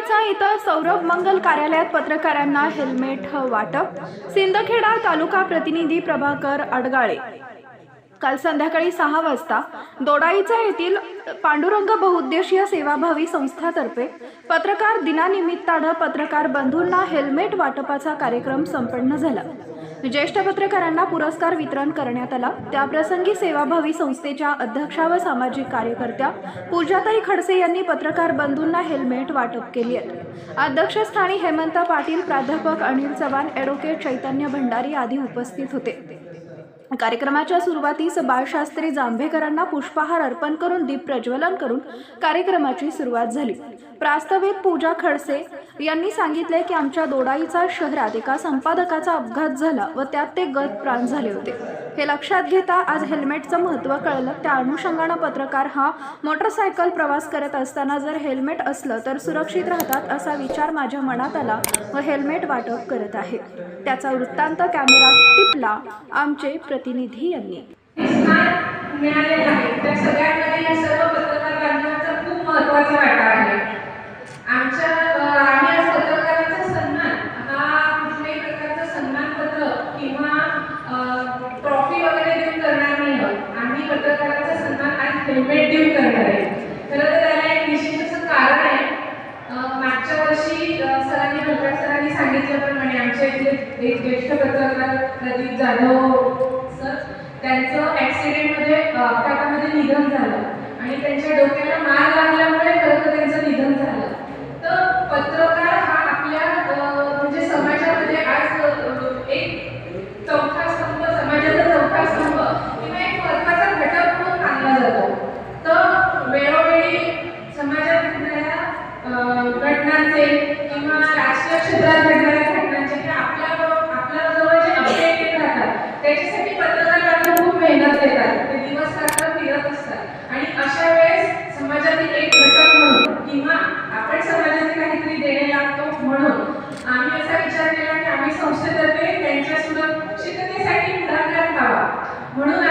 इथं सौरभ मंगल कार्यालयात पत्रकारांना हेल्मेट वाटप. सिंदखेडा तालुका प्रतिनिधी प्रभाकर अडगाळे. काल संध्याकाळी सहा वाजता दोडाईचा येथील पांडुरंग बहुउद्देशीय सेवाभावी संस्थातर्फे पत्रकार दिनानिमित्तानं पत्रकार बंधूंना हेल्मेट वाटपाचा कार्यक्रम संपन्न झाला. ज्येष्ठ पत्रकारांना पुरस्कार वितरण करण्यात आला. त्याप्रसंगी सेवाभावी संस्थेच्या अध्यक्षा व सामाजिक कार्यकर्त्या पूजाताई खडसे यांनी पत्रकार बंधूंना हेल्मेट वाटप केली आहे. अध्यक्षस्थानी हेमंत पाटील प्राध्यापक अनिल चव्हाण ॲडव्होकेट चैतन्य भंडारी आदी उपस्थित होते. कार्यक्रमाच्या सुरुवातीस बाळशास्त्री जांभेकरांना पुष्पहार अर्पण करून दीप प्रज्वलन करून कार्यक्रमाची सुरुवात झाली. प्रास्ताविक पूजा खडसे यांनी सांगितले की आमच्या दोडाईचा शहरात एका संपादकाचा अपघात झाला व त्यात ते गत प्राण झाले होते. हे लक्षात घेता आज हेल्मेटचं महत्त्व कळलं. त्या अनुषंगानं पत्रकार हा मोटरसायकल प्रवास करत असताना जर हेल्मेट असलं तर सुरक्षित राहतात असा विचार माझ्या मनात आला व हेल्मेट वाटप करत आहे. त्याचा वृत्तांत कॅमेरात टिपला. आमचे प्रतिनिधी यांनी. मिळालेलं आहे. त्या सगळ्यांमध्ये या सर्व पत्रकार बांधवांचा खूप महत्त्वाचा वाटा आहे. आमच्या आम्ही आज पत्रकारांचा सन्मान हा कुठल्याही प्रकारचा सन्मानपत्र किंवा ट्रॉफी वगैरे देऊन करणार नाही आम्ही पत्रकारांचा सन्मान आज हेल्मेट देऊन करणार आहे. खरं तर त्याला एक विशेष असं कारण आहे. मागच्या वर्षी अ, सरांनी भटक सरांनी सांगितल्याप्रमाणे आमच्या इथले एक ज्येष्ठ पत्रकार प्रदीप जाधव सर त्यांचं ॲक्सिडेंटमध्ये अपघातामध्ये निधन झालं. आणि त्यांच्या डोक्याला मार लागल्यामुळे खरं तर त्यांचं निधन झालं. तर पत्रकार हा आपल्या म्हणजे समाजामध्ये आज एक चौथा स्तंभ समाजाचा चौथा स्तंभ किंवा एक महत्त्वाचा घटक म्हणून मानला जातो. तर वेळोवेळी समाजात घडणाऱ्या घटनांचे संस्थेतर्फे त्यांच्या सुरक्षिततेसाठी पुढाकार घ्यावा. म्हणून